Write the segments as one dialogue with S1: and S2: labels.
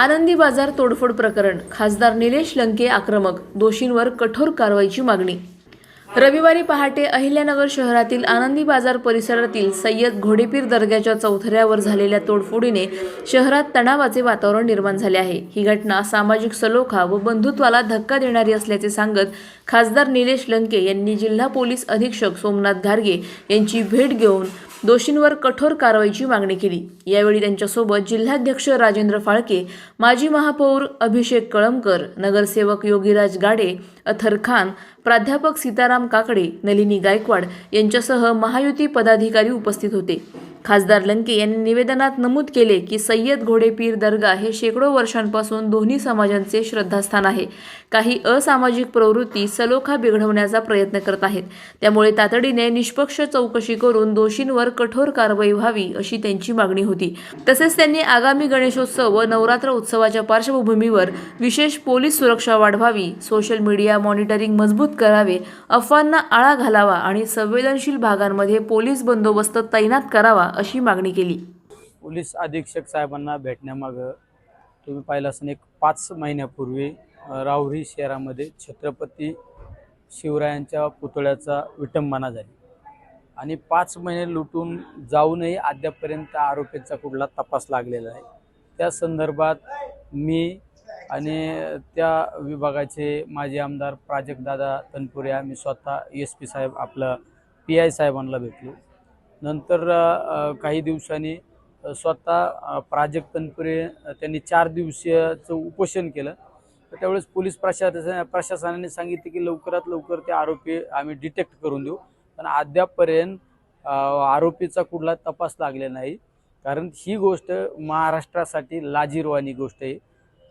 S1: आनंदी बाजार तोडफोड प्रकरण. खासदार निलेश लंके आक्रमक दोषींवर कठोर कारवाईची मागणी. रविवारी पहाटे अहिल्यानगर शहरातील आनंदी बाजार परिसरातील सय्यद घोडेपीर दर्ग्याच्या चौथऱ्यावर झालेल्या तोडफोडीने शहरात तणावाचे वातावरण निर्माण झाले आहे. ही घटना सामाजिक सलोखा व बंधुत्वाला धक्का देणारी असल्याचे सांगत खासदार निलेश लंके यांनी जिल्हा पोलीस अधीक्षक सोमनाथ घारगे यांची भेट घेऊन दोषींवर कठोर कारवाईची मागणी केली. यावेळी त्यांच्यासोबत जिल्हाध्यक्ष राजेंद्र फाळके माजी महापौर अभिषेक कळमकर नगरसेवक योगीराज गाडे अथर खान प्राध्यापक सीताराम काकडे नलिनी गायकवाड यांच्यासह महायुती पदाधिकारी उपस्थित होते. खासदार लंके यांनी निवेदनात नमूद केले की सय्यद घोडेपीर दर्गा हे शेकडो वर्षांपासून दोन्ही समाजांचे श्रद्धास्थान आहे. काही असामाजिक प्रवृत्ती सलोखा बिघडवण्याचा प्रयत्न करत आहेत. त्यामुळे तातडीने निष्पक्ष चौकशी करून दोषींवर कठोर कारवाई व्हावी अशी त्यांची मागणी होती. तसेच त्यांनी आगामी गणेशोत्सव व नवरात्र उत्सवाच्या पार्श्वभूमीवर विशेष पोलीस सुरक्षा वाढवावी सोशल मीडिया मॉनिटरिंग मजबूत करावे अफवांना आळा घालावा आणि संवेदनशील भागांमध्ये पोलीस बंदोबस्त तैनात करावा अशी मागणी केली.
S2: पोलीस अधीक्षक साहेबांना भेटण्यामागं तुम्ही पाहिलं असेल एक पाच महिन्यापूर्वी राहुरी शहरामध्ये छत्रपती शिवरायांच्या पुतळ्याचा विटंबना झाली. आणि पाच महिने लुटून जाऊनही अद्यापपर्यंत आरोपींचा कुठला तपास लागलेला आहे त्या संदर्भात मी आणि त्या विभागाचे माजी आमदार प्राजक्तदादा तनपुरे आम्ही स्वतः एस पी साहेब आपलं पी आय साहेबांना भेटलो. नंतर काही दिवसांनी स्वतः अ, प्राजक्त तनपुरे त्यांनी चार दिवसीयचं उपोषण केलं. तर त्यावेळेस पोलीस प्रशासन प्रशासनाने सांगितले की लवकरात लवकर ते आरोपी आम्ही डिटेक्ट करून देऊ. पण अद्यापपर्यंत आरोपीचा कुठला तपास लागलेला नाही. कारण ही गोष्ट महाराष्ट्रासाठी लाजीरवाणी गोष्ट आहे.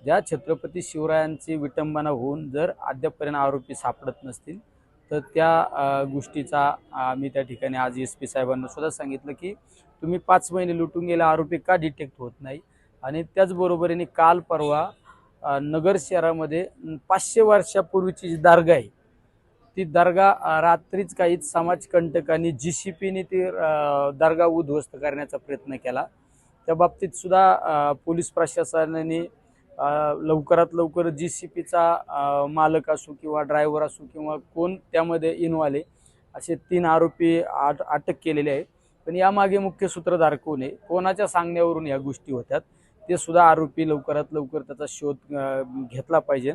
S2: ज्या छत्रपती शिवरायांची विटंबना होऊन जर अद्यापपर्यंत आरोपी सापडत नसतील तर त्या गोष्टीचा आम्ही त्या ठिकाणी आज एस पी साहेबांना सुद्धा सांगितलं की तुम्ही पाच महिने लुटून गेला आरोपी का डिटेक्ट होत नाही? आणि त्याचबरोबरीने काल परवा नगर शहरामध्ये पाचशे वर्षापूर्वीची जी दर्गा आहे ती दर्गा रात्रीच काही समाजकंटकांनी जी सी पीने ती दर्गा उद्ध्वस्त करण्याचा प्रयत्न केला. त्या बाबतीत सुद्धा पोलीस प्रशासनाने लवकरात लवकर जी सी पीचा मालक असो किंवा ड्रायव्हर असो किंवा कोण त्यामध्ये इन्व्हॉल्व आहे असे तीन आरोपी आट अटक केलेले आहे पण यामागे मुख्य सूत्रधार कोण आहे. कोणाच्या सांगण्यावरून या गोष्टी होत्यात ते सुद्धा आरोपी लवकरात लवकर त्याचा शोध घेतला पाहिजे.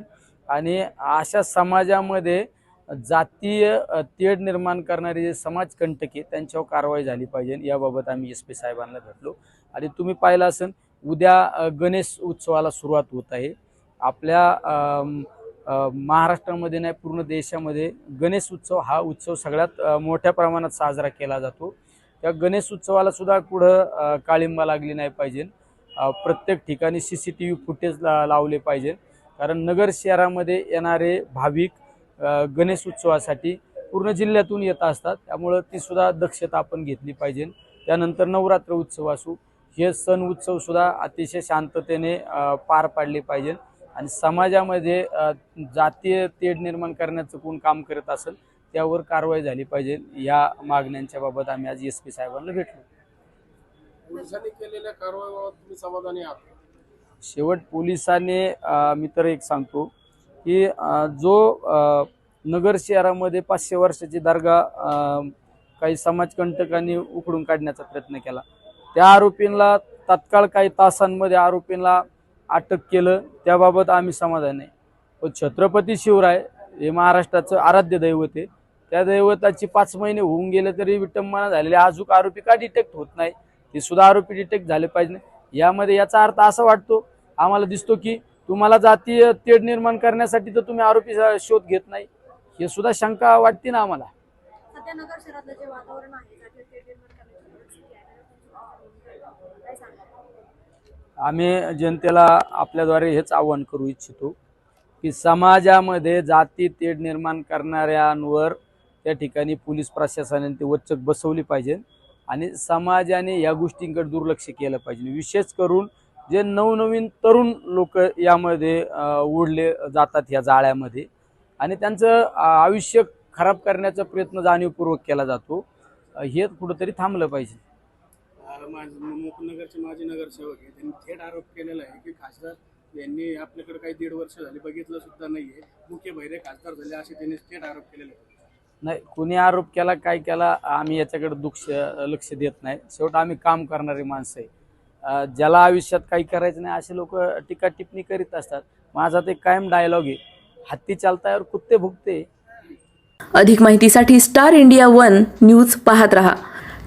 S2: आणि अशा समाजामध्ये जातीय तेढ निर्माण करणारे जे समाजकंटके त्यांच्यावर कारवाई झाली पाहिजे. याबाबत आम्ही एस पी साहेबांना भेटलो. आणि तुम्ही पाहिलं असेल उद्या गणेश उत्सवाला सुरुवात होत आहे. आपल्या महाराष्ट्रामध्ये नाही पूर्ण देशामध्ये गणेश उत्सव हा उत्सव सगळ्यात मोठ्या प्रमाणात साजरा केला जातो. त्या गणेश उत्सवाला सुद्धा पुढं काळिंबा लागली नाही पाहिजे. प्रत्येक ठिकाणी C C T V footage ला लावले पाहिजे. कारण नगर शहरामध्ये येणारे भाविक गणेश उत्सवासाठी पूर्ण जिल्ह्यातून येत असतात. त्यामुळं ती सुद्धा दक्षता आपण घेतली पाहिजे. त्यानंतर नवरात्र उत्सव असू हे सण उत्सव सुद्धा अतिशय शांततेने पार पाडले पाहिजे. आणि समाजामध्ये जातीय तेढ निर्माण करण्याचं कोण काम करत असेल त्यावर कारवाई झाली पाहिजे. या मागण्यांच्या बाबत आम्ही आज एस पी साहेबांना भेटलो.
S3: पोलिसांनी केलेल्या कारवाईबाबत तुम्ही समाधानी आहात?
S2: शेवट पोलिसांनी मी तर एक सांगतो की जो नगर शहरामध्ये पाचशे वर्षाची दर्गा काही समाजकंटकांनी उखडून काढण्याचा प्रयत्न केला त्या आरोपींना तत्काळ काही तासांमध्ये आरोपींना अटक केलं. त्याबाबत आम्ही समाधान आहे. पण छत्रपती शिवराय हे महाराष्ट्राचं आराध्य दैवत आहे. त्या दैवताची पाच महिने होऊन गेले तरी विटंबना झालेली. अजून आरोपी का डिटेक्ट होत नाही? ते सुद्धा आरोपी डिटेक्ट झाले पाहिजे. यामध्ये याचा अर्थ असा वाटतो आम्हाला दिसतो की तुम्हाला जातीय तेढ निर्माण करण्यासाठी तर तुम्ही आरोपी शोध घेत नाही. हे सुद्धा शंका वाटते ना आम्हाला
S4: सध्या नगर शहरातलं जे वातावरण आहे जातीय तेढ निर्माण करण्याची परिस्थिती आहे काय सांगा
S2: आम्ही जनतेला आपल्याद्वारे हेच आवाहन करू इच्छितो की समाजामध्ये जाती तेढ निर्माण करणाऱ्यांवर त्या ठिकाणी पोलीस प्रशासनाने ते वचक बसवली पाहिजे आणि समाजाने या गोष्टींकडे दुर्लक्ष केलं पाहिजे. विशेष करून जे नवनवीन तरुण लोक यामध्ये ओढले जातात या जाळ्यामध्ये आणि त्यांचं आयुष्य खराब करण्याचा प्रयत्न जाणीवपूर्वक केला जातो हे कुठंतरी थांबलं पाहिजे.
S3: माझ- मुकुंदनगरचे माजी नगरसेवक आहे. त्यांनी थेट आरोप केलेला आहे की खासदार यांनी आपल्याकडे काही दीड वर्ष झाले बघितलं सुद्धा नाहीये. मुख्य बहिरे खासदार झाले असे त्यांनी थेट आरोप केलेले आहेत.
S2: नाही कुणी आरोप केला काय केला आम्ही याच्याकडे दुःख लक्ष देत नाही. शेवट आम्ही काम करणारी माणसं आहे. अं, ज्याला आयुष्यात काही करायचं नाही असे लोक टीका टिप्पणी करीत असतात. माझा ते कायम डायलॉग आहे. हत्ती चालतावर कुत्ते भुगते.
S1: अधिक माहितीसाठी स्टार इंडिया वन न्यूज पाहत रहा.